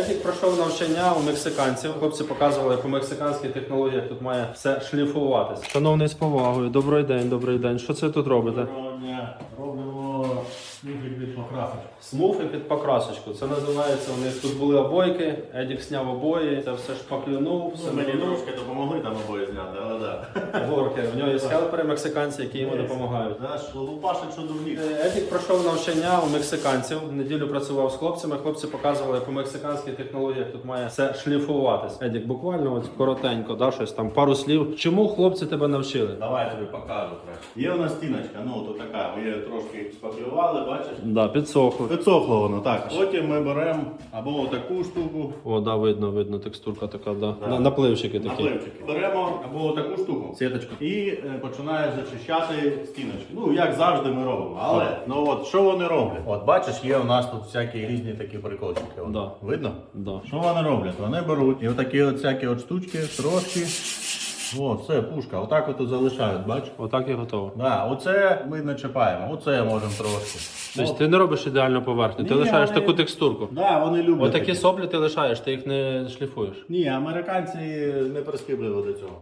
Едік пройшов навчання у мексиканців. Хлопці показували по мексиканській технології, тут має все шліфуватися. Шановний з повагою, добрий день, добрий день. Що це тут робите? Доброго дня. Робимо смуги під покрасочку. Смуфи під покрасочку. Це називається. У них тут були обойки. Едік зняв обої, це все шпаклюнув, все Мені мені трошки допомогли там обоє зняти, але так. горки. У нього є хелпери мексиканці, які йому допомагають. Що дурні. Е, Едік пройшов навчання у мексиканців. Неділю працював з хлопцями. Хлопці показували по мексиканській технології, як тут має все шліфуватись. Едік, буквально от коротенько, да, щось там, пару слів. Чому хлопці тебе навчили? Давай я тобі покажу краще. Є у нас стіночка, ну то така, ми її трошки шпаклювали, бачиш? Да, підсохло. Підсохло воно, так. Потім ми беремо або таку штуку, О, да, видно, видно, текстурка така, да. На, напливчики такі. напливчики. Беремо або таку штуку, сіточку, і е, починаєш зачищати стіночки. Ну, як завжди ми робимо. Але ну от що вони роблять? От бачиш, є у нас тут всякі різні такі прикольчики. От. Да. Видно? Да. Що вони роблять? Вони беруть і отакі от всякі от штучки трошки. О, все, пушка. Отак от залишають, бачиш? Отак і готово. Да, оце ми не чіпаємо, оце можемо трошки. Тобто ти не робиш ідеальну поверхню, ти Ні, лишаєш вони- таку текстурку. Да, вони люблять. Отакі таке. соплі ти лишаєш, ти їх не шліфуєш. Ні, американці не прискіпливі до цього.